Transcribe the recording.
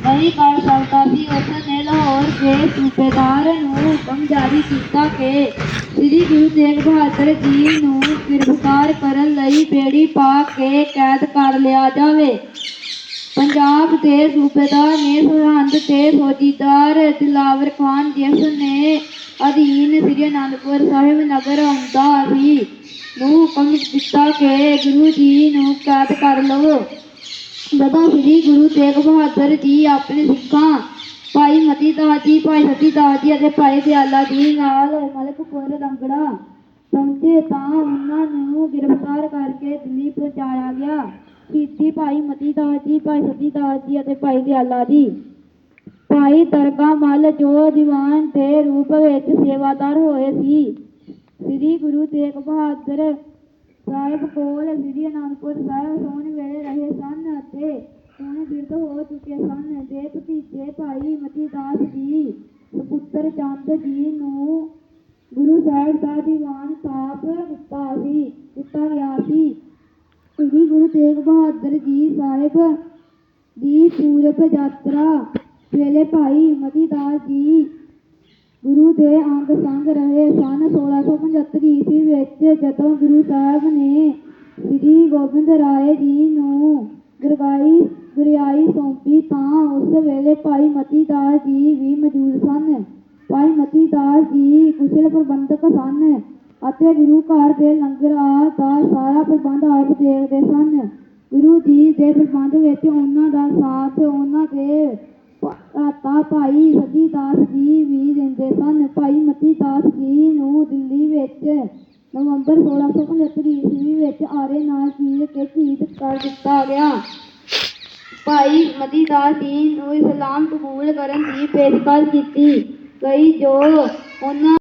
ਨਹੀਂ ਕਰ ਸਕਦਾ ਸੀ ਉਸ ਨੇ ਲਾਹੌਰ ਦੇ ਸੂਬੇਦਾਰ ਨੂੰ ਹੁਕਮ ਜਾਰੀ ਕੀਤਾ ਕਿ ਸ੍ਰੀ ਗੁਰੂ ਤੇਗ ਬਹਾਦਰ ਜੀ ਨੂੰ ਗ੍ਰਿਫਤਾਰ ਕਰਨ ਲਈ ਬੇੜੀ ਪਾ ਕੇ ਕੈਦ ਕਰ ਲਿਆ ਜਾਵੇ। ਪੰਜਾਬ ਦੇ ਸੂਬੇਦਾਰ ਨੇ ਸਰਹੰਦ ਤੇ ਫੌਜੀਦਾਰ ਦਿਲਾਵਰ ਖਾਨ ਜਿਸ ਨੇ ਅਧੀਨ ਸ੍ਰੀ ਅਨੰਦਪੁਰ ਸਾਹਿਬ ਨਗਰ ਆਉਂਦਾ ਸੀ ਨੂੰ ਹੁਕਮ ਦਿੱਤਾ ਕਿ ਗੁਰੂ ਜੀ ਨੂੰ ਕੈਦ ਕਰ ਲਵੋ। ਜਦੋਂ ਸ੍ਰੀ ਗੁਰੂ ਤੇਗ ਬਹਾਦਰ ਜੀ ਆਪਣੇ ਸਿੱਖਾਂ, ਭਾਈ ਮਤੀ ਦਾਸ ਜੀ, ਭਾਈ ਸਤੀ ਜੀ ਅਤੇ ਭਾਈ ਦਿਆਲਾ ਜੀ ਨਾਲ ਮਲਕਪੁਰ ਰੰਗੜਾ ਪਹੁੰਚੇ ਤਾਂ ਉਹਨਾਂ ਨੂੰ ਗ੍ਰਿਫਤਾਰ ਕਰਕੇ ਦਿੱਲੀ ਪਹੁੰਚਾਇਆ ਗਿਆ। ਸ਼ਹੀਦੀ ਭਾਈ ਮਤੀ ਦਾਸ ਜੀ, ਭਾਈ ਸਤੀ ਜੀ ਅਤੇ ਭਾਈ ਦਿਆਲਾ ਜੀ। ਭਾਈ ਦਰਗਾ ਮੱਲ ਜੋ ਦੀਵਾਨ ਦੇ ਰੂਪ ਵਿੱਚ ਸੇਵਾਦਾਰ ਹੋਏ ਸੀ। ਸ੍ਰੀ ਗੁਰੂ ਤੇਗ ਬਹਾਦਰ ਸਾਹਿਬ ਕੋਲ ਸ੍ਰੀ ਅਨੰਦਪੁਰ ਸਾਹਿਬ ਸੋਣ ਵੇਲੇ ਰਹੇ ਸਨ। ਬਿਰਧ ਹੋ ਚੁੱਕੇ ਸਨ। ਦੇ ਭਤੀਜੇ ਭਾਈ ਮਤੀ ਦਾਸ ਜੀ, ਸੁਪੁੱਤਰ ਚੰਦ ਜੀ ਨੂੰ ਗੁਰੂ ਸਾਹਿਬ ਦਾ ਦੀਵਾਨ ਸਾਫ਼ ਦਿੱਤਾ ਸੀ, ਦਿੱਤਾ ਗਿਆ ਸੀ। ਸ੍ਰੀ ਗੁਰੂ ਤੇਗ ਬਹਾਦਰ ਜੀ ਸਾਹਿਬ ਦੀ ਪੂਰਬ ਯਾਤਰਾ ਵੇਲੇ ਭਾਈ ਮਤੀ ਦਾਸ ਜੀ ਗੁਰੂ ਦੇ ਅੰਗ ਸੰਗ ਰਹੇ ਸਨ। 1675 ਈਸਵੀ ਵਿੱਚ ਜਦੋਂ ਗੁਰੂ ਸਾਹਿਬ ਨੇ ਸ੍ਰੀ ਗੋਬਿੰਦ ਰਾਏ ਜੀ ਨੂੰ ਗੁਰਗਾਈ ਸੌਂਪੀ ਤਾਂ ਉਸ ਵੇਲੇ ਭਾਈ ਮਤੀ ਦਾਸ ਜੀ ਵੀ ਮੌਜੂਦ ਸਨ। ਭਾਈ ਮਤੀ ਦਾਸ ਜੀ ਕੁਸ਼ਲ ਪ੍ਰਬੰਧਕ ਸਨ ਅਤੇ ਗੁਰੂ ਘਰ ਦੇ ਲੰਗਰਾਂ ਦਾ ਸਾਰਾ ਪ੍ਰਬੰਧ ਆਪ ਦੇਖਦੇ ਸਨ। ਗੁਰੂ ਜੀ ਦੇ ਪ੍ਰਬੰਧ ਵਿੱਚ ਉਹਨਾਂ ਦਾ ਸਾਥ ਉਹਨਾਂ ਦੇ ਭਰਾਤਾ ਭਾਈ ਰਤੀਦਾਸ ਜੀ ਵੀ ਦਿੰਦੇ ਸਨ। ਭਾਈ ਮਤੀ ਦਾਸ ਜੀ ਨੂੰ ਦਿੱਲੀ ਵਿੱਚ ਨਵੰਬਰ 1675 ਈਸਵੀ ਵਿੱਚ ਆਰੇ ਨਾਲ ਚੀਰ ਕੇ ਸ਼ਹੀਦ ਕਰ ਦਿੱਤਾ ਗਿਆ। ਭਾਈ ਮਤੀ ਦਾਸ ਜੀ ਨੂੰ ਇਸਲਾਮ ਕਬੂਲ ਕਰਨ ਦੀ ਪੇਸ਼ਕਸ਼ ਕੀਤੀ। ਗਈ ਜੋ ਉਹਨਾਂ